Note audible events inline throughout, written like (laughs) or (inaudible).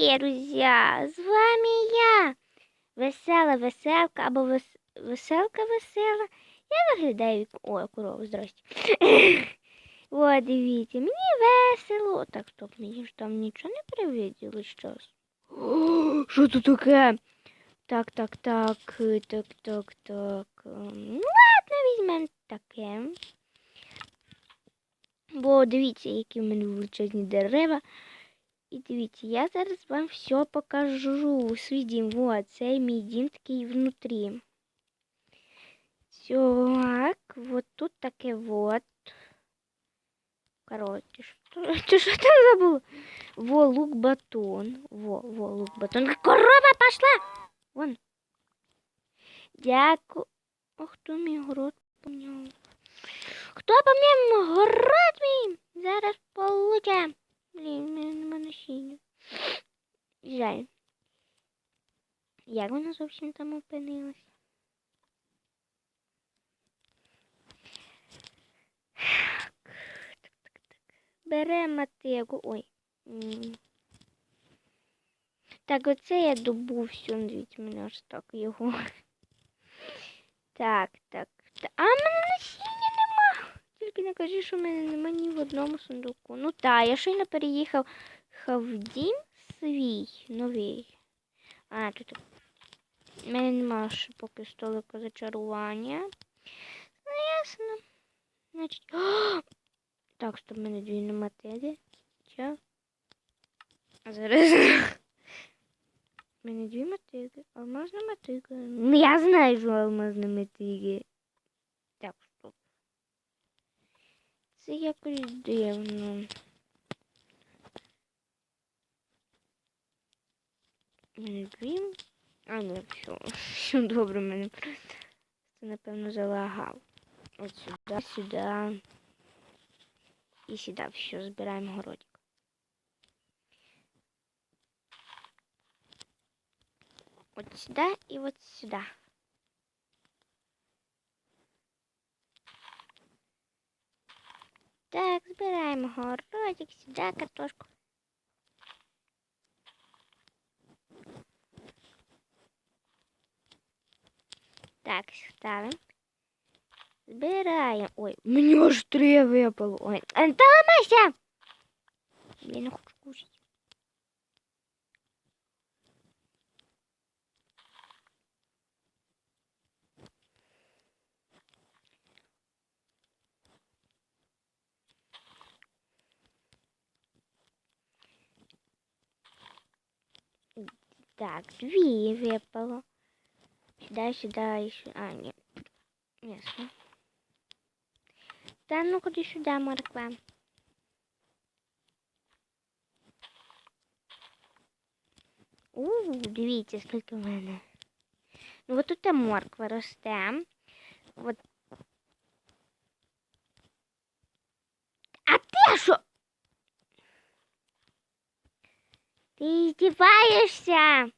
друзі! З вами я, весела веселка або вес... веселка весела. Я виглядаю як. Ой, корова, здрасте. О, дивіться, мені весело. Так, стоп, мені ж там нічого не привиділо щось. Що тут таке? Так, так, так, так, так, так. Ну, ладно, візьмемо таке. Бо дивіться, які в мене величезні дерева. І дивіться, я зараз вам все покажу. Свій дім. Вот, це мій дім такий внутрі. Так, вот тут таке вот. Короче, что, (laughs) ты что там забыл? Во, лук батон. Во, во, лук батон. Корова пошла! Вон. Дяку. Ох, хто мій город помняв? Хто помняв город мій? Зараз получаємо. Блін, в мене нема насіння. Жаль. Як вона зовсім там опинилась? Беремо мотигу. Ой. Так, оце я добув дивіться, мене аж так його. Так, так. та- А мене. Тільки не кажи, що мене нема ні в одному сундуку. Ну так, я щойно переїхав в дім свій новий. А, тут. У мене нема ще поки столика зачарування. Ну, ясно. Значить. О! (gasps) Так, стоп, в мене дві мотиги. Чо? А зараз. (laughs) У мене дві мотиги. Алмазна мотига. Ну, я знаю, що алмазна мотиги. Так, стоп. Це якось дивно. Мене дві. А, ні, все. Все добре, мене просто це, напевно, залагав. От сюди, сюди. І сюди. Все, збираємо городик. От сюди і от сюди. Так, збираємо городик, сюди картошку. Так, ставимо. Збираємо. Ой, мені аж три випало. Ой, а, та ламайся! Я Так, дві випало. Сюда, сюда сюди. А, ні. Ясно. Та ну ходи сюди, морква. У, дивіться, скільки в мене. Ну, от тут морква росте. От. А ти що? Ти здіваєшся?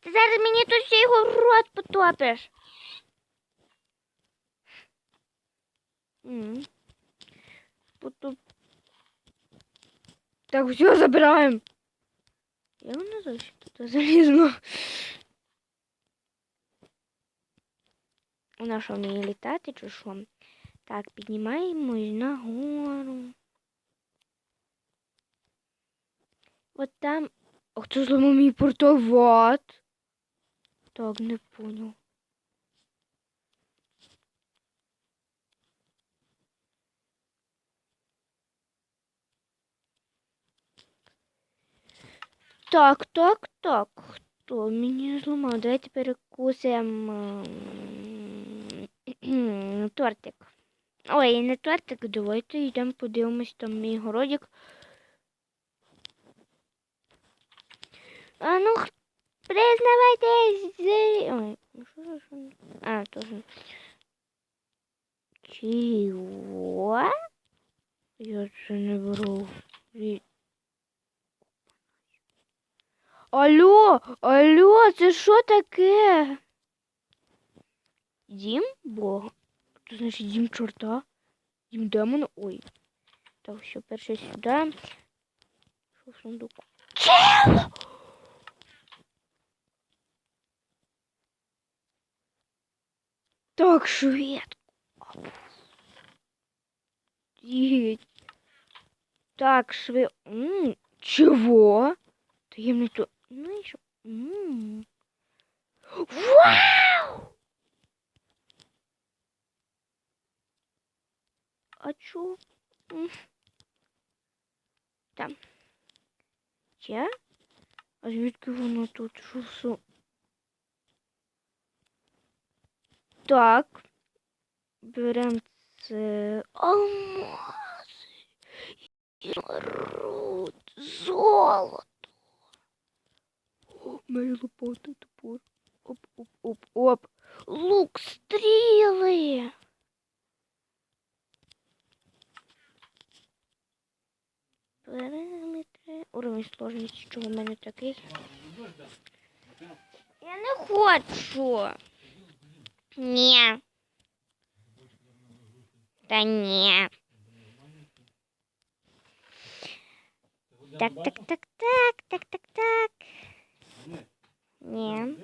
Ти зараз мені тут ще його рот потопиш. Потоп... Так, все, забираємо. Я воно зовсім тут залізло. Вона що, вміє літати чи що? Так, піднімаємось нагору. От там. А хто зламав мій портоват? Так, не понял. Так, так, так. Хто мені зламав? Давайте перекусимо (clears throat) тортик. Ой, не тортик, давайте йдемо подивимось там мій городик. А ну, признавайтесь. Ой, ну що за що? А, тоже. Чего? Я це не беру. Алло, алло, це що таке? Дім Бога? Це значить дім чорта? Дім демона? Ой. Так, все, перше сюди. Що в сундуку? Чи Чел! Так швидко. Офігеть. Так швидко. М, Чого? Таємний то. Ну і що? М. Вау! А чо? М. Там. Є? А звідки воно тут? Що все? Так. Берем це. Алмази. Ізумруд. Золото. О, моя лопата топор. Оп, оп, оп, оп. Лук, стріли. Параметри. Уровень сложності, чого в мене такий. Я не хочу. Ні. Та ні. Так, так, так, так, так, так, так. Ні.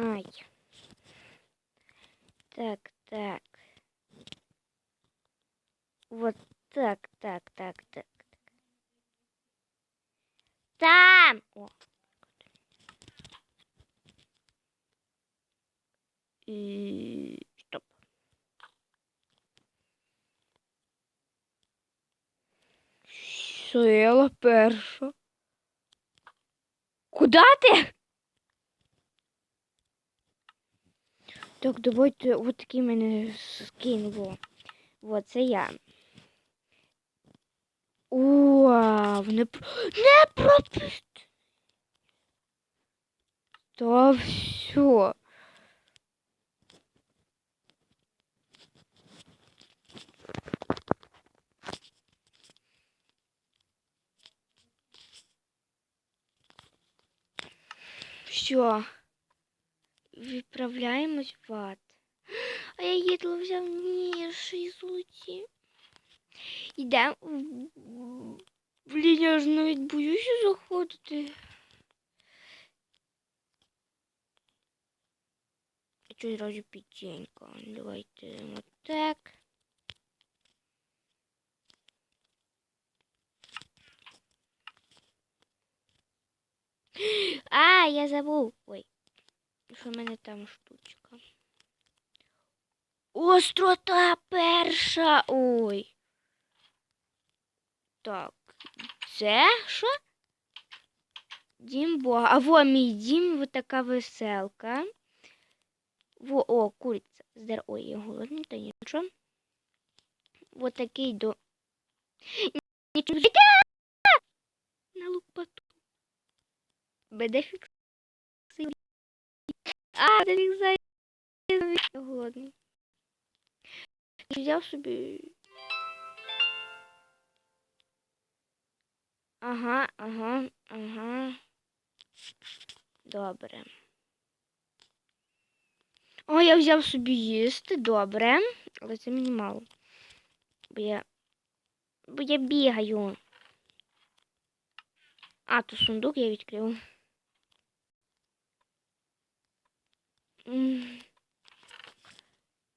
Ай. Так, так. Вот так, так, так, так. Там! О. И... Стоп. Сила перша. Куда ти? Так, давайте от такий мене скін. Во. Во, це я. Вау, не, про- не пропусти. Та все. Все. Відправляємось в ад. А я їдло взяв ніж і золоті. Йдемо. в- Блін, я ж навіть боюся заходити. А чого зразу пітенька? Давайте отак. А, я забув. Ой. Що в мене там штучка? Острота перша. Ой. Так. Це що? Дім Бога. А во мій дім, вот така веселка. Во, о, куриця. Здер... Ой, я голодний, та нічого. Вот такий до. Нічого. На лопату. Буде фікс. А, да фіксай. Я голодний. Взяв собі. Ага, ага, ага. Добре. О, я взяв собі їсти, добре. Але це мені мало. Бо я. Бо я бігаю. А, то сундук я відкрив.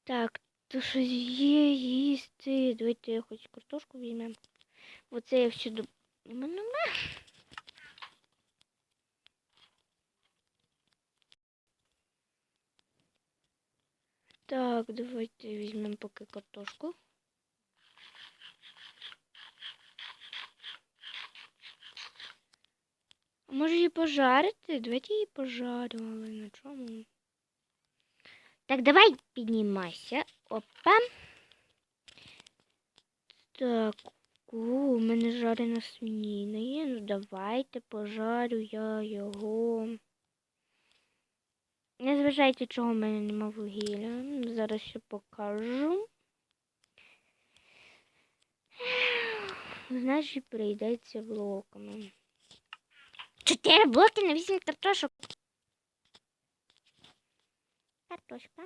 Так, то щось є їсти. Давайте хоч картошку візьмемо. Оце я все до. Так, давайте візьмемо поки картошку. А може її пожарити? Давайте її пожаримо, але на чому? Так, давай піднімайся. Опа. Так, у мене жарена свинина є. Ну давайте пожарю я його. Не зважайте, чого в мене нема вугілля. Зараз ще покажу. Значить, прийдеться блоками. Чотири блоки на вісім картошок. Картошка.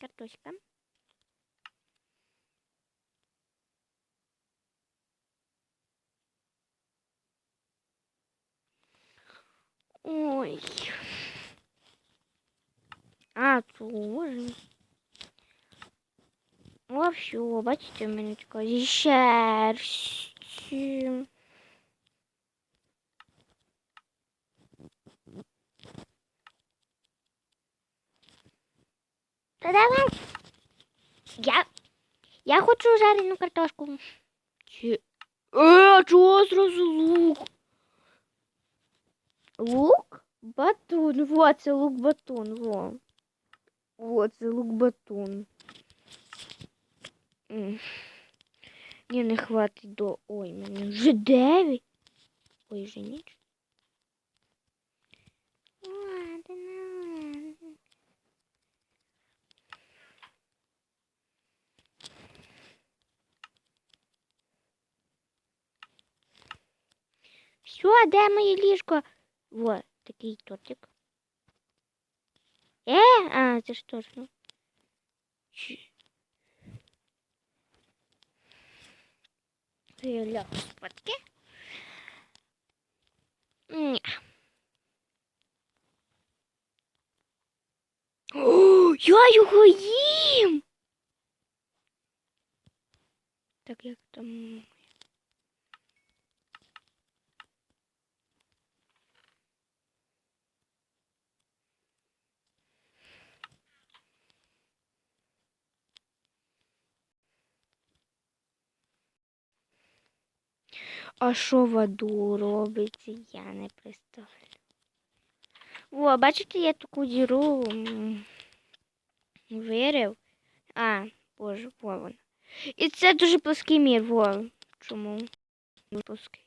Картошка. Ой. А, тоже. О, все, бачите, зі шерстю. Давай. Я, я хочу жарену картошку. Чи... Е, чого зразу лук? Лук? Батон. Во, це лук батон, во. Во, це лук батон. Ні, не хватить до. Ой, мене вже дев'ять. Ой, вже ніч. Ладно, ладно. Все, де моє ліжко? Во, такий тортик. Е, а, це ж. Чи- Я лягу спадки. Ні. О, я його їм. Так як там. А що в аду робиться, я не представляю. О, бачите, я таку діру вирив. А, боже, во вона. І це дуже плоский мір, во. Чому? Плоский.